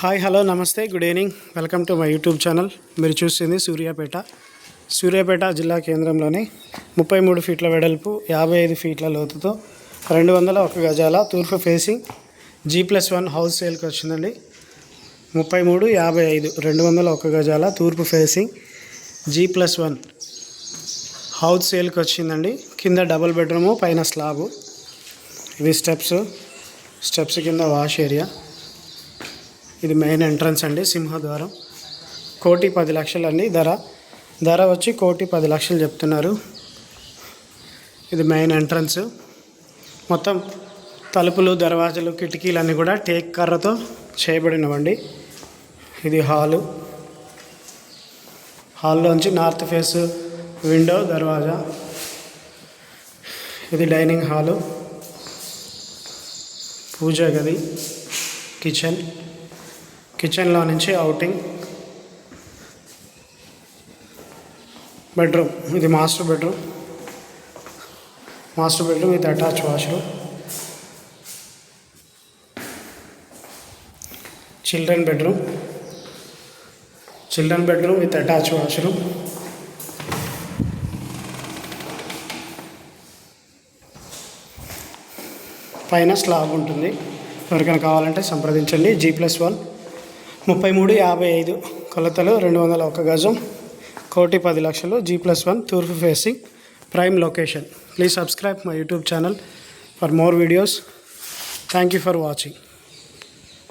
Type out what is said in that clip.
Hi hello నమస్తే good evening. Welcome to my YouTube channel. మీరు చూస్తుంది సూర్యాపేట. సూర్యాపేట జిల్లా కేంద్రంలోని ముప్పై మూడు ఫీట్ల వెడల్పు యాభై ఐదు ఫీట్ల లోతుతో రెండు వందల ఒక గజాల తూర్పు facing G plus one house సేల్కి వచ్చిందండి. ముప్పై మూడు యాభై ఐదు రెండు వందల ఒక గజాల తూర్పు facing G plus one house సేల్కి వచ్చిందండి. కింద డబుల్ బెడ్రూము పైన స్లాబు ఇవి స్టెప్స్ స్టెప్స్ కింద వాష్ ఏరియా ఇది మెయిన్ ఎంట్రన్స్ అండి సింహద్వారం. కోటి పది లక్షలు అండి ధర. ధర వచ్చి కోటి పది లక్షలు చెప్తున్నారు. ఇది మెయిన్ ఎంట్రన్స్ మొత్తం తలుపులు దర్వాజలు కిటికీలు అన్నీ కూడా టేక్ కర్రతో చేయబడినవండి. ఇది హాలు హాల్లోంచి నార్త్ ఫేస్ విండో దర్వాజా. ఇది డైనింగ్ హాలు పూజా గది కిచెన్ కిచెన్లో నుంచి అవుటింగ్ బెడ్రూమ్ ఇది మాస్టర్ బెడ్రూమ్. మాస్టర్ బెడ్రూమ్ ఇది attach washroom. Children bedroom. Children bedroom with attach washroom. పైన స్లాబ్ ఉంటుంది. ఎవరికైనా కావాలంటే సంప్రదించండి. జీ ప్లస్ వన్ ముప్పై మూడు యాభై ఐదు కొలతలు రెండు వందల ఒక గజం. కోటి పది లక్షలు జీ ప్లస్ వన్ తూర్పు facing prime location please subscribe my YouTube channel for more videos thank you for watching